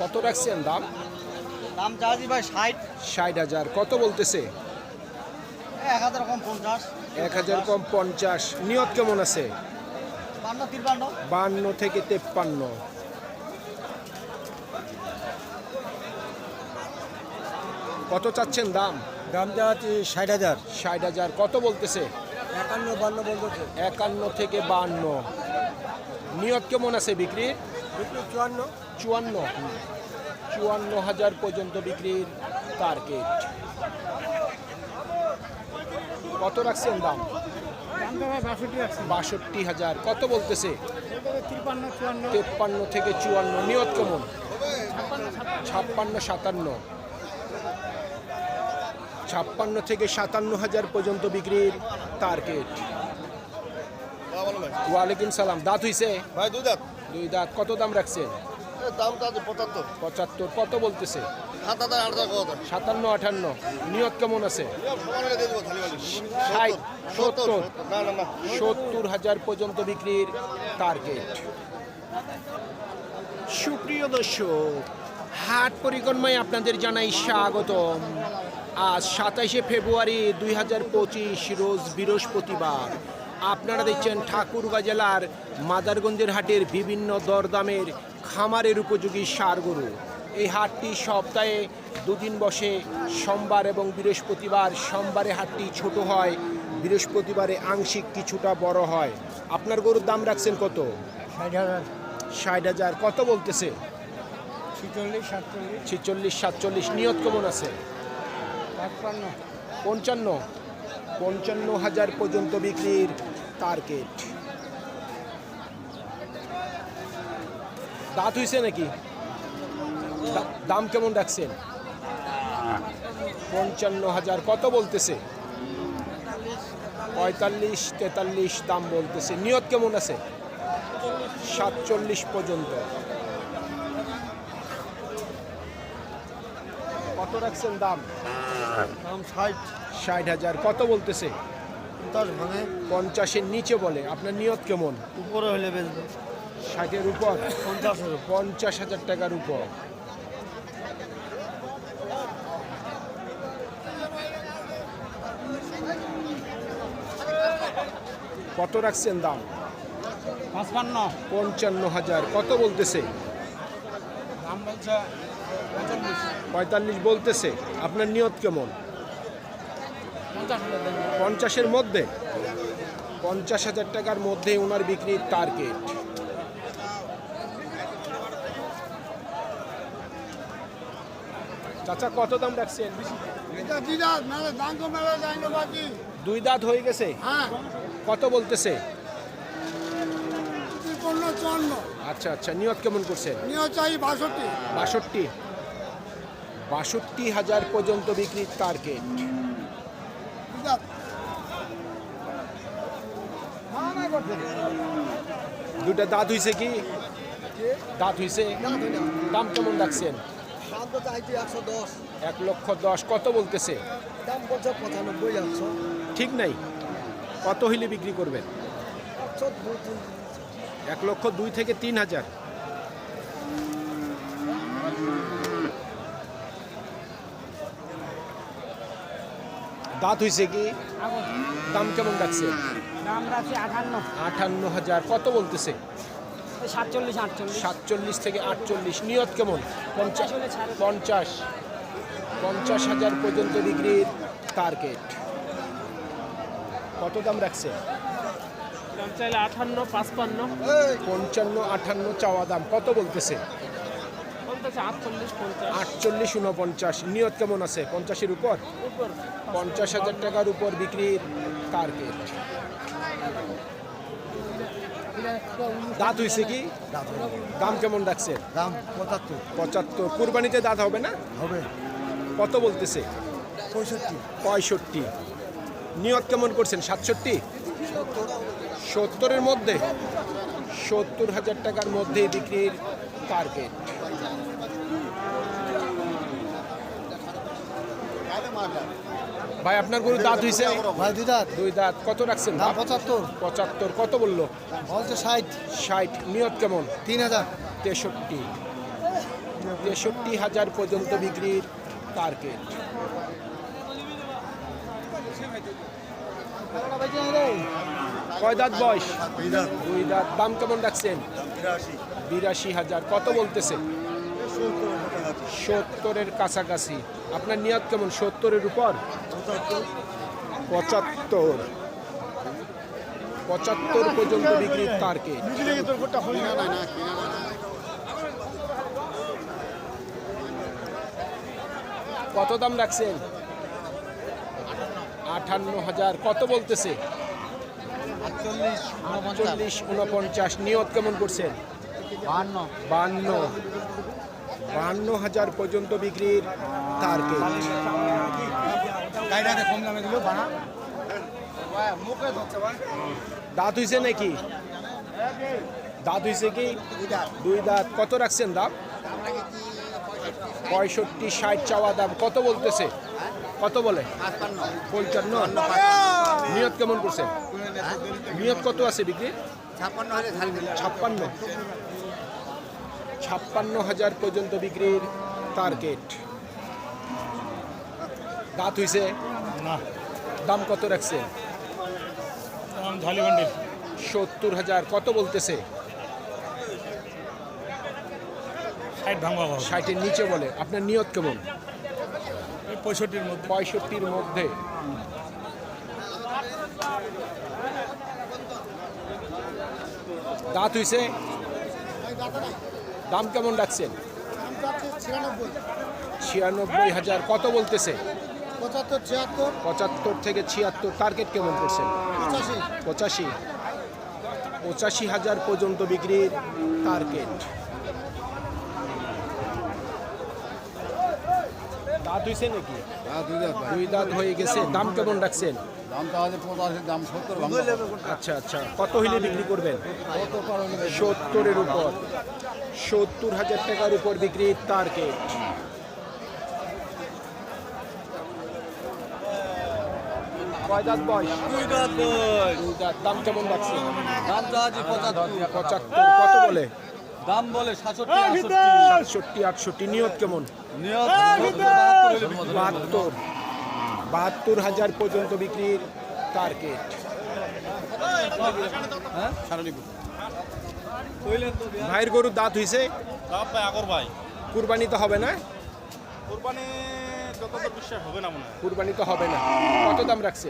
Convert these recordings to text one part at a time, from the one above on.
কত রাখছেন দাম? দাম চাচ্ছি ভাই ষাট। ষাট হাজার। কত বলতেছে? এক হাজার কম পঞ্চাশ। এক হাজার কম পঞ্চাশ। নিয়ত কেমন আছে? বান্ন থেকে তেপ্পান্ন। কত চাচ্ছেন দাম? দাম চাচ্ছি ষাট হাজার। ষাট হাজার। কত বলতেছে? একান্ন বান্ন বলতেছে। একান্ন থেকে বান্ন। নিয়ত কেমন আছে বিক্রির? বিক্রি চুয়ান্ন। চুয়ান্ন চুয়ান্ন হাজার পর্যন্ত বিক্রির টার্গেট কত রাখছেন দাম? দাম তো ভাই বাষট্টি হাজার। কত বলতেছে? তেপ্পান্ন থেকে চুয়ান্ন। নিয়ত কেমন? ছাপ্পান্ন সাতান্ন। ছাপ্পান্ন থেকে সাতান্ন হাজার পর্যন্ত বিক্রির টার্গেট ওয়ালাইকুম সালাম। দাঁত হইছে? ভাই দুই দাঁত। দুই দাঁত। কত দাম রাখছেন? দামটা আছে পঁচাত্তর। পঁচাত্তর কত বলতেছে? সাতান্ন আটান্ন। নিয়ত কেমন আছে? ষাট সত্তর হাজার পর্যন্ত বিক্রির টার্গেট সুপ্রিয় দর্শক হাট পরিক্রমায় আপনাদের জানাই স্বাগতম। আজ সাতাইশে ফেব্রুয়ারি দুই হাজার পঁচিশ রোজ বৃহস্পতিবার। আপনারা দেখছেন ঠাকুরগাঁ জেলার মাদারগঞ্জের হাটের বিভিন্ন দরদামের খামারের উপযোগী সার গরু। এই হাটটি সপ্তাহে দুদিন বসে সোমবার এবং বৃহস্পতিবার। সোমবারে হাটটি ছোট হয় বৃহস্পতিবারে আংশিক কিছুটা বড় হয়। আপনার গরুর দাম রাখছেন কত? ষাট হাজার। কত বলতেছে? ছিচল্লিশ সাতচল্লিশ। নিয়ত কেমন আছে? পঞ্চান্ন? পঞ্চান্ন হাজার পর্যন্ত বিক্রির টার্গেট। দাঁত হইছে নাকি? দাম কেমন রাখছেন? পঞ্চান্ন হাজার কত বলতেছে? পঁয়তাল্লিশ তেতাল্লিশ দাম বলতেছে। নিয়ত কেমন আছে? সাতচল্লিশ পর্যন্ত। কত রাখছেন দাম? দাম ষাট। ষাট হাজার কত বলতেছে? পঞ্চাশের নিচে বলে। আপনার নিয়ত কেমন? উপরে হলে বেচবো। ষাটের উপর পঞ্চাশের পঞ্চাশ হাজার টাকার উপর। কত রাখছেন দাম? পাঁচপান্ন। পঞ্চান্ন হাজার। কত বলতেছে? দাম বলছে পঁয়তাল্লিশ। বলতেছে। আপনার নিয়ত কেমন? পঞ্চাশ হাজার পঞ্চাশের মধ্যে? পঞ্চাশ হাজার টাকার মধ্যে ওনার বিক্রির টার্গেট চাচা কত দাম রাখছেন? দুই দাঁত হয়ে গেছে? হ্যাঁ। কত বলতেছে? আচ্ছা আচ্ছা নিয়ত কেমন করছেন? বাষট্টি। বাষট্টি? বাষট্টি হাজার পর্যন্ত বিক্রির টার্গেট দুইটা দাঁত হইছে কি? দাঁত হইছে। দাম কেমন রাখছেন? এক লক্ষ দশ কত বলতেছে? দাম বলছে পঁচানব্বই একশো। ঠিক নাই। কত হইলে বিক্রি করবেন? এক লক্ষ দুই থেকে তিন হাজার। দাঁত হইছে কি? দাম কেমন রাখছে দাম আঠান্ন আটান্ন হাজার কত বলতেছে? সাতচল্লিশ আটচল্লিশ। সাতচল্লিশ থেকে আটচল্লিশ। নিয়ত কেমন? পঞ্চাশ পঞ্চাশ। পঞ্চাশ হাজার পর্যন্ত বিক্রির টার্গেট কত দাম রাখছে? চাইলে আঠান্ন পাঁচপান্ন। পঞ্চান্ন আটান্ন চাওয়া দাম। কত বলতেছে? বলতেছে আটচল্লিশ পঞ্চাশ। আটচল্লিশ উনপঞ্চাশ নিয়ত কেমন আছে? পঞ্চাশের উপর? উপর। পঞ্চাশ হাজার টাকার উপর বিক্রির টার্গেট দাঁত হয়েছে কি? দাম কেমন রাখছে দাম পঁচাত্তর। পঁচাত্তর। কুরবানিতে দাঁত হবে না? হবে। কত বলতেছে? পঁয়ষট্টি। পঁয়ষট্টি। নিয়ত কেমন করছেন? সাতষট্টি? সত্তরের মধ্যে? সত্তর হাজার টাকার মধ্যে বিক্রির টার্গেট ভাই আপনার গরু দাঁত হয়েছে ভাই দুই দাঁত। দুই দাঁত। কত রাখছেন? দাম পঁচাত্তর। পঁচাত্তর। কত বলল? বলছে ষাট। ষাট। নিয়ত কেমন? তিন হাজার। তেষট্টি। তেষট্টি হাজার পর্যন্ত বিক্রির টার্গেট কয় দাঁত বয়স? দুই দাঁত। দাম কেমন রাখছেন? বিরাশি হাজার। কত বলতেছে? সত্তরের কাছাকাছি। আপনার নিয়ত কেমন? সত্তরের উপর? পঁচাত্তর। পঁচাত্তর পর্যন্ত বিক্রির না। কত দাম রাখছেন? আটান্ন হাজার। কত বলতেছে? চল্লিশ উনপঞ্চাশ নিয়ত কেমন করছেন? বান্ন বান্ন হাজার পর্যন্ত বিক্রির টার্গেট দাঁত হইছে নাকি? দাঁত হইছে কি? দুই দাঁত। কত রাখছেন দাম? পঁয়ষট্টি ষাট চাওয়া দাম। কত বলতেছে? কত বলে? পঞ্চান্ন। নিয়ত কেমন করছেন? নিয়ত কত আছে বিক্রি ছাপ্পান্ন ছাপ্পান্ন। ছাপ্পান্ন হাজার পর্যন্ত বিক্রির টার্গেট দাঁত হইছে? দাম কত রাখছে? সত্তর হাজার। কত বলতেছে? ষাট ষাটের নিচে বলে। আপনার নিয়ত কেমন? পঁয়ষট্টির মধ্যে। পঁয়ষট্টির মধ্যে। দাঁত হইছে? দাম কেমন রাখছেন? ছিয়ানব্বই হাজার। কত বলতেছে? পঁচাত্তর ছিয়াত্তর পঁচাত্তর থেকে ছিয়াত্তর। টার্গেট কেমন করছেন? পঁচাশি। পঁচাশি পঁচাশি হাজার পর্যন্ত বিক্রির টার্গেট দাঁত হয়েছে নাকি? দুই দাঁত হয়ে গেছে। দাম কেমন রাখছেন? দাম তো আছে পঁচাশি দাম সত্তর আচ্ছা আচ্ছা। কত হইলে বিক্রি করবেন? সত্তরের উপর। সত্তর হাজার টাকার উপর বিক্রির টার্গেট বয়স? দাম কেমন রাখছে দাম তো আছে পঁচাত্তর। পঁচাত্তর কত বলে? দাম বলে সাতষট্টি সাতষট্টি আটষট্টি নিয়ত কেমন? নিয়ত বাহাত্তর। বাহাত্তর হাজার পর্যন্ত বিক্রির টার্গেট ভাইয়ের গরুর দাঁত ভাই কুরবানি তো হবে না? কোরবানি হবে না মনে হয়। কুরবানি তো হবে না। কত দাম রাখছে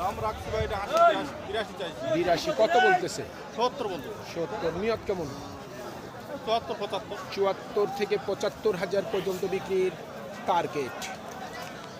দাম রাখছি ভাই এটা বিরাশি চাইছি। বিরাশি কত বলতেছে? সত্তর বন্ধু সত্তর নিয়ত কেমন? চুয়াত্তর পঁচাত্তর। চুয়াত্তর থেকে পঁচাত্তর হাজার পর্যন্ত বিক্রির টার্গেট